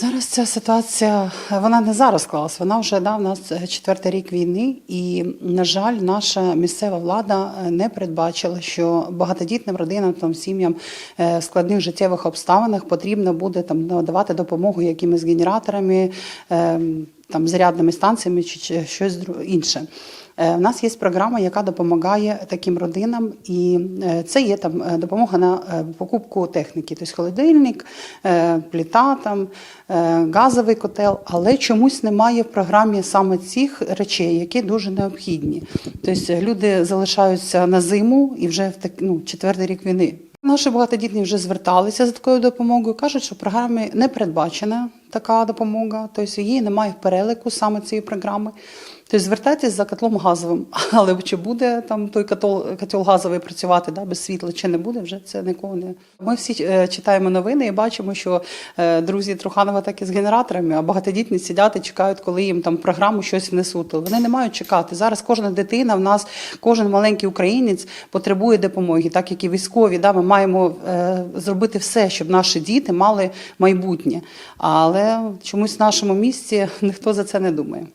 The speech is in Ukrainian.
Зараз ця ситуація вона не зараз склалась, вона вже да, в нас четвертий рік війни, і на жаль, наша місцева влада е, не передбачила, що багатодітним родинам там сім'ям е, в складних життєвих обставинах потрібно буде там надавати допомогу якимись генераторами, е, там зарядними станціями чи щось інше. Е, У нас є програма, яка допомагає таким родинам, і е, це є там е, допомога на е, покупку техніки, тобто холодильник, е, плита, там, е, газовий котел, але чомусь немає в програмі саме цих речей, які дуже необхідні. Тобто люди залишаються на зиму і вже в так, ну, четвертий рік війни. Наші багатодітні вже зверталися за такою допомогою. кажуть, що в програмі не передбачена така допомога, тобто її немає в перелику саме цієї програми. Тобто звертайтесь за котлом газовим, але чи буде там той котел, котел газовий працювати да, без світла, чи не буде, вже це нікого не. Ми всі е, читаємо новини і бачимо, що е, друзі Труханова так і з генераторами, а багатодітні сидять чекають, коли їм там програму щось внесуть. Вони не мають чекати. Зараз кожна дитина в нас, кожен маленький українець потребує допомоги, так як і військові. Да, ми маємо е, зробити все, щоб наші діти мали майбутнє. Але чомусь в нашому місті ніхто за це не думає.